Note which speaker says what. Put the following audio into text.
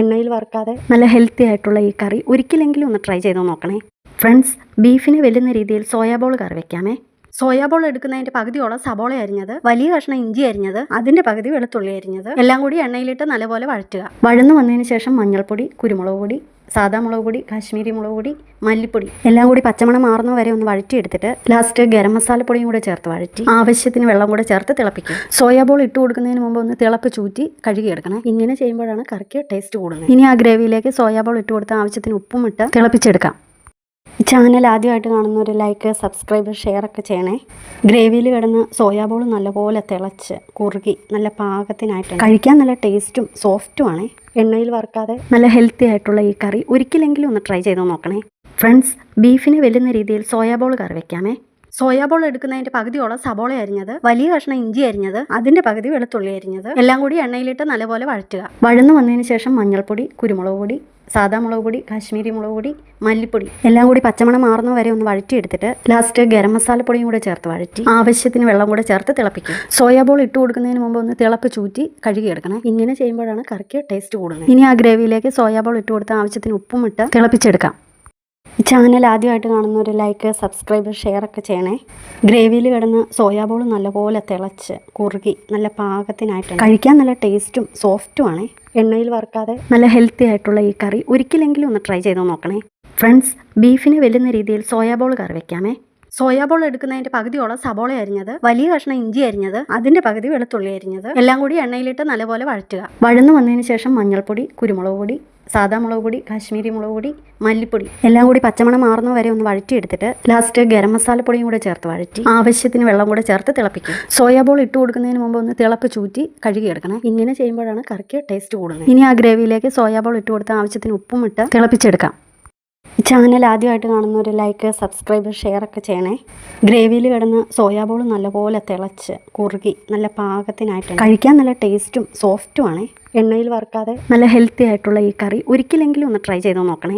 Speaker 1: എണ്ണയിൽ വറുക്കാതെ നല്ല ഹെൽത്തി ആയിട്ടുള്ള ഈ കറി ഒരിക്കലെങ്കിലും ഒന്ന് ട്രൈ ചെയ്ത് നോക്കണേ. ഫ്രണ്ട്സ് ബീഫിന് വെല്ലുന്ന രീതിയിൽ സോയാബോൾ കറി വെക്കാമേ. സോയാബോൾ എടുക്കുന്നതിന്റെ പകുതിയോളം സബോള അരിഞ്ഞത് വലിയ കഷ്ണം ഇഞ്ചി അരിഞ്ഞത് അതിന്റെ പകുതി വെളുത്തുള്ളി അരിഞ്ഞത് എല്ലാം കൂടി എണ്ണയിലിട്ട് നല്ലപോലെ വഴറ്റുക. വഴന്നു വന്നതിന് ശേഷം മഞ്ഞൾപ്പൊടി കുരുമുളക് പൊടി സാദാ മുളക് പൊടി കാശ്മീരി മുളക് പൊടി മല്ലിപ്പൊടി എല്ലാം കൂടി പച്ചമണം മാറുന്ന വരെ ഒന്ന് വഴറ്റിയെടുത്തിട്ട് ലാസ്റ്റ് ഗരം മസാലപ്പൊടിയും കൂടെ ചേർത്ത് വഴറ്റി ആവശ്യത്തിന് വെള്ളം കൂടെ ചേർത്ത് തിളപ്പിക്കും. സോയാബോൾ ഇട്ട് കൊടുക്കുന്നതിന് മുമ്പ് ഒന്ന് തിളപ്പ് ചൂറ്റി കഴുകിയെടുക്കണം. ഇങ്ങനെ ചെയ്യുമ്പോഴാണ് കറിക്ക് ടേസ്റ്റ് കൂടുന്നത്. ഇനി ആ ഗ്രേവിയിലേക്ക് സോയാബോൾ ഇട്ട് കൊടുത്ത ആവശ്യത്തിന് ഉപ്പും ഇട്ട് തിളപ്പിച്ചെടുക്കാം. ചാനൽ ആദ്യമായിട്ട് കാണുന്നവർ ലൈക്ക് സബ്സ്ക്രൈബ് ഷെയർ ഒക്കെ ചെയ്യണേ. ഗ്രേവിയിൽ കിടന്ന് സോയാബോൾ നല്ലപോലെ തിളച്ച് കുറുകി നല്ല പാകത്തിനായിട്ട് കഴിക്കാൻ നല്ല ടേസ്റ്റും സോഫ്റ്റുമാണേ എണ്ണയിൽ വറുക്കാതെ നല്ല ഹെൽത്തി ആയിട്ടുള്ള ഈ കറി ഒരിക്കലെങ്കിലും ഒന്ന് ട്രൈ ചെയ്ത് നോക്കണേ. ഫ്രണ്ട്സ് ബീഫിന് വെല്ലുന്ന രീതിയിൽ സോയാബോൾ കറി വെക്കാമേ. സോയാബോൾ എടുക്കുന്നതിന്റെ പകുതിയോളം സബോള അരിഞ്ഞത് വലിയ കഷ്ണം ഇഞ്ചി അരിഞ്ഞത് അതിന്റെ പകുതി വെളുത്തുള്ളി അരിഞ്ഞത് എല്ലാം കൂടി എണ്ണയിലിട്ട് നല്ലപോലെ വഴറ്റുക. വഴന്നു വന്നതിന് ശേഷം മഞ്ഞൾപ്പൊടി കുരുമുളക് പൊടി സാദാ മുളക് പൊടി കാശ്മീരി മുളക് പൊടി മല്ലിപ്പൊടി എല്ലാം കൂടി പച്ചമണം മാറുന്ന വരെ ഒന്ന് വഴറ്റിയെടുത്തിട്ട് ലാസ്റ്റ് ഗരം മസാലപ്പൊടിയും കൂടെ ചേർത്ത് വഴറ്റി ആവശ്യത്തിന് വെള്ളം കൂടെ ചേർത്ത് തിളപ്പിക്കും. സോയാബോൾ ഇട്ട് കൊടുക്കുന്നതിന് മുമ്പ് ഒന്ന് തിളപ്പ് ചൂറ്റി കഴുകിയെടുക്കണം ഇങ്ങനെ ചെയ്യുമ്പോഴാണ് കറിക്ക് ടേസ്റ്റ് കൂടുന്നത്. ഇനി ആ ഗ്രേവിയിലേക്ക് സോയാബോൾ ഇട്ട് കൊടുത്ത ആവശ്യത്തിന് ഉപ്പും ഇട്ട് തിളപ്പിച്ചെടുക്കാം. ചാനൽ ആദ്യമായിട്ട് കാണുന്നവർ ലൈക്ക് സബ്സ്ക്രൈബ് ഷെയർ ഒക്കെ ചെയ്യണേ. ഗ്രേവിയിൽ കിടന്ന് സോയാബോൾ നല്ലപോലെ തിളച്ച് കുറുകി നല്ല പാകത്തിനായിട്ട് കഴിക്കാൻ നല്ല ടേസ്റ്റും സോഫ്റ്റുമാണ് എണ്ണയിൽ വറുക്കാതെ നല്ല ഹെൽത്തി ആയിട്ടുള്ള ഈ കറി ഒരിക്കലെങ്കിലും ഒന്ന് ട്രൈ ചെയ്ത് നോക്കണേ. ഫ്രണ്ട്സ് ബീഫിന് വെല്ലുന്ന രീതിയിൽ സോയാബോൾ കറി വെക്കാമേ. സോയാബോൾ എടുക്കുന്നതിന്റെ പകുതിയോളം സബോള അരിഞ്ഞത് വലിയ കഷ്ണം ഇഞ്ചി അരിഞ്ഞത് അതിന്റെ പകുതി വെളുത്തുള്ളി അരിഞ്ഞത് എല്ലാം കൂടി എണ്ണയിലിട്ട് നല്ലപോലെ വഴറ്റുക. വഴന്നു വന്നതിന് ശേഷം മഞ്ഞൾപ്പൊടി കുരുമുളക് പൊടി സാദാ മുളക് പൊടി കാശ്മീരി മുളക് പൊടി മല്ലിപ്പൊടി എല്ലാം കൂടി പച്ചമണം മാറുന്ന വരെ ഒന്ന് വഴറ്റിയെടുത്തിട്ട് ലാസ്റ്റ് ഗരം മസാലപ്പൊടിയും കൂടെ ചേർത്ത് വഴറ്റി ആവശ്യത്തിന് വെള്ളം കൂടെ ചേർത്ത് തിളപ്പിക്കും. സോയാബോൾ ഇട്ട് കൊടുക്കുന്നതിന് മുമ്പ് ഒന്ന് തിളപ്പ് ചൂറ്റി കഴുകിയെടുക്കണം. ഇങ്ങനെ ചെയ്യുമ്പോഴാണ് കറിക്ക് ടേസ്റ്റ് കൂടുന്നത്. ഇനി ആ ഗ്രേവിയിലേക്ക് സോയാബോൾ ഇട്ട് കൊടുത്ത ആവശ്യത്തിന് ഉപ്പും ഇട്ട് തിളപ്പിച്ചെടുക്കാം. ചാനൽ ആദ്യമായിട്ട് കാണുന്നവർ ലൈക്ക് സബ്സ്ക്രൈബ് ഷെയർ ഒക്കെ ചെയ്യണേ. ഗ്രേവിയിൽ കിടന്ന് സോയാബോൾ നല്ലപോലെ തിളച്ച് കുറുകി നല്ല പാകത്തിനായിട്ട് കഴിക്കാൻ നല്ല ടേസ്റ്റും സോഫ്റ്റുമാണ് എണ്ണയിൽ വറുക്കാതെ നല്ല ഹെൽത്തി ആയിട്ടുള്ള ഈ കറി ഒരിക്കലെങ്കിലും ഒന്ന് ട്രൈ ചെയ്ത് നോക്കണേ.